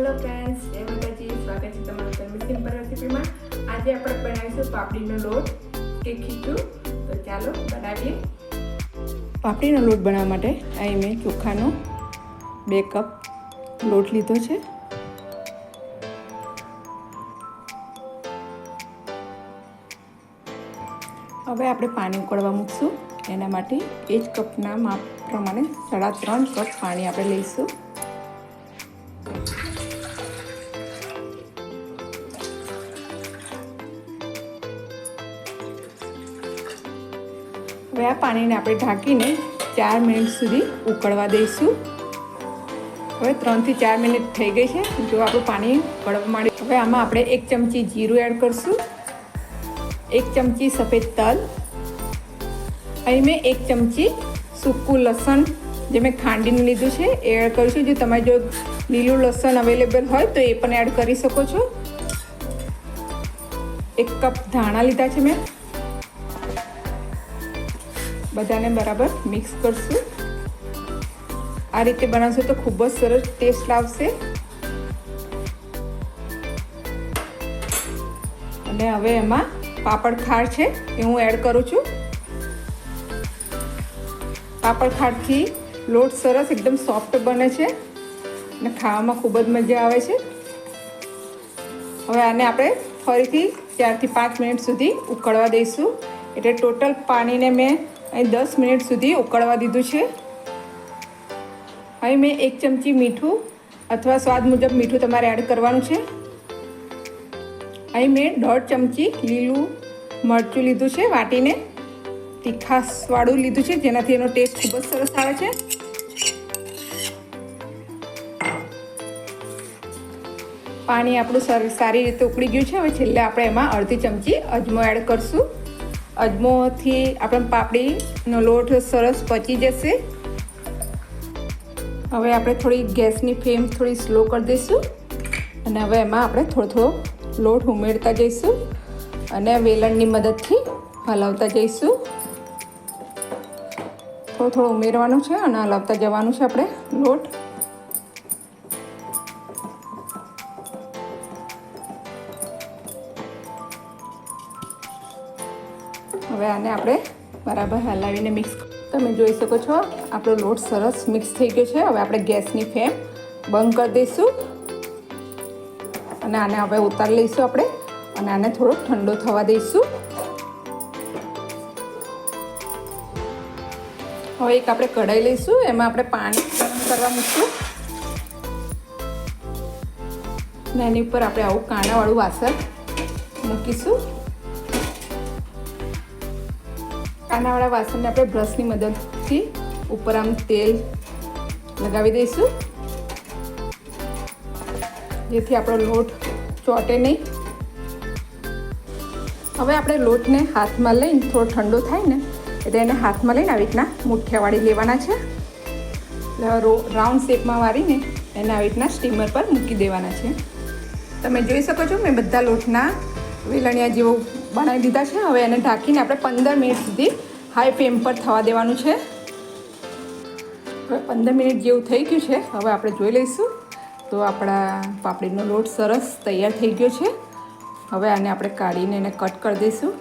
Hello friends જય માતાજી, સ્વાગત છે તમારું તન્વી સિમ્પલ રેસીપીમાં આજે આપણે બનાવીશું પાપડીનો લોટ કે ખીચું. તો ચાલો બનાવીએ. પાપડીનો લોટ બનાવવા માટે અહીં મેં ચોખાનો બે કપ લોટ લીધો છે. હવે આપણે પાણી ઉકળવા મૂકશું. એના માટે એ જ કપના માપ પ્રમાણે સાડા ત્રણ કપ પાણી આપણે લઈશું. હવે આ પાણીને આપણે ઢાંકીને ચાર મિનિટ સુધી ઉકળવા દઈશું? હવે ત્રણથી ચાર મિનિટ થઈ ગઈ છે. જો આપણું પાણી ઉકળવા માંડ્યું. હવે આમાં આપણે એક ચમચી જીરું એડ કરશું. એક ચમચી સફેદ તલ. અહીં મેં એક ચમચી સૂકું લસણ જે મેં ખાંડીને લીધું છે, એ એડ કરીશું જો તમારે જો લીલું લસણ અવેલેબલ હોય, તો એ પણ એડ કરી શકો છો. એક કપ ધાણા લીધા છે મેં. બધાને બરાબર મિક્સ કરશું. આ રીતે બનાવશો તો ખૂબ જ સરસ ટેસ્ટ આવશે. અને હવે એમાં પાપડ ખાર છે એ હું એડ કરું છું. પાપડ ખારથી લોટ સરસ એકદમ સોફ્ટ બને છે અને ખાવામાં ખૂબ જ મજા આવે છે. હવે આને આપણે ફરીથી ચારથી પાંચ મિનિટ સુધી ઉકળવા દઈશું. એટલે ટોટલ પાણીને મેં અહીં દસ મિનિટ સુધી ઉકળવા દીધું છે. અહીં મેં એક ચમચી મીઠું અથવા સ્વાદ મુજબ મીઠું તમારે એડ કરવાનું છે. અહીં મેં દોઢ ચમચી લીલું મરચું લીધું છે વાટીને. તીખાસવાળું લીધું છે, જેનાથી એનો ટેસ્ટ ખૂબ જ સરસ આવે છે. પાણી આપણું સારી રીતે ઉકળી ગયું છે. હવે છેલ્લે આપણે એમાં અડધી ચમચી અજમો એડ કરશું. અજમોથી આપણે પાપડીનો લોટ સરસ પચી જશે. હવે આપણે થોડી ગેસની ફ્લેમ થોડી સ્લો કરી દઈશું. અને હવે એમાં આપણે થોડો થોડો લોટ ઉમેરતા જઈશું અને વેલણની મદદથી હલાવતા જઈશું. થોડો થોડો ઉમેરવાનું છે અને હલાવતા જવાનું છે આપણે લોટ. હવે આને આપણે બરાબર હલાવીને મિક્સ તમે જોઈ શકો છો, આપણો લોટ સરસ મિક્સ થઈ ગયો છે. હવે આપણે ગેસની ફ્લેમ બંધ કરી દઈશું. અને આને હવે ઉતારી લઈશું આપણે. અને આને થોડો ઠંડો થવા દઈશું. હવે એક આપણે કઢાઈ લઈશું. એમાં આપણે પાણી ગરમ કરવા મૂકશું. અને એની ઉપર આપણે આવું કાણાવાળું વાસણ મૂકીશું. કાનાવાળા વાસણને આપણે બ્રશની મદદથી ઉપર આમ તેલ લગાવી દઈશું. જેથી આપણો લોટ ચોટે નહીં. હવે આપણે લોટને હાથમાં લઈને થોડો ઠંડો થાય ને, એટલે એને હાથમાં લઈને આવી રીતના મુઠ્ઠિયા વાળી લેવાના છે. રાઉન્ડ શેપમાં વાળીને એને આવી રીતના સ્ટીમર પર મૂકી દેવાના છે. તમે જોઈ શકો છો, મેં બધા લોટના વેલણિયા જેવો બનાવી દીધા છે. હવે એને ઢાંકીને આપણે પંદર મિનિટ સુધી હાઈ ફ્લેમ પર થવા દેવાનું છે. હવે પંદર મિનિટ જેવું થઈ ગયું છે. હવે આપણે જોઈ લઈશું તો આપણા પાપડીનો લોટ સરસ તૈયાર થઈ ગયો છે. હવે આને આપણે કાઢીને એને કટ કરી દઈશું.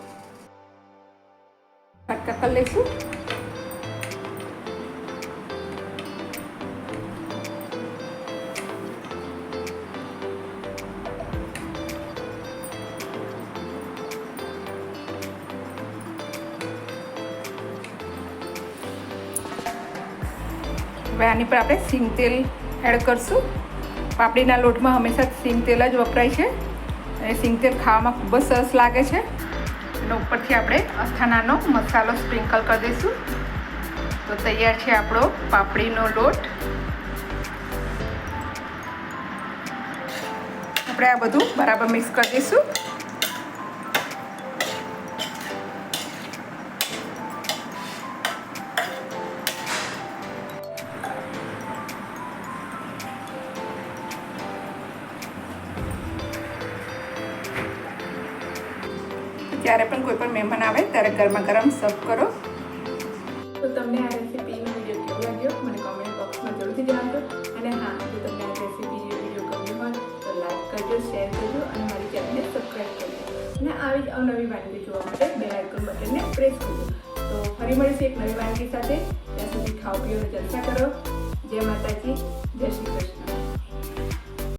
કટ કરી લઈશું. હવે આની પર આપણે સિંગ તેલ એડ કરશું. પાપડીના લોટમાં હંમેશા સિંગ તેલ જ વપરાય છે. અને સિંગ તેલ ખાવામાં ખૂબ જ સરસ લાગે છે. અને ઉપરથી આપણે અથાણાનો મસાલો સ્પ્રિંકલ કરી દઈશું. તો તૈયાર છે આપણો પાપડીનો લોટ. આપણે આ બધું બરાબર મિક્સ કરી દઈશું. જ્યારે પણ કોઈ પણ મહેમાન આવે ત્યારે ગરમા ગરમ સર્વ કરો. તો તમને આ રેસીપીનો વીડિયો કેવો લાગ્યો? મને કોમેન્ટ બોક્સમાં જરૂરથી જણાવજો. અને હા, જો તમને આ રેસીપી વીડિયો ગમ્યો હોય, તો લાઈક કરજો શેર કરજો અને મારી ચેનલને સબસ્ક્રાઈબ કરજો. અને આવી જ અવનવી વાનગી જોવા માટે બે આઇકન બટનને પ્રેસ કરજો. તો ફરી મળીશું એક નવી વાનગી સાથે. ત્યાં સુધી ખાવ પીઓ જલસા કરો. જય માતાજી, જય શ્રી કૃષ્ણ.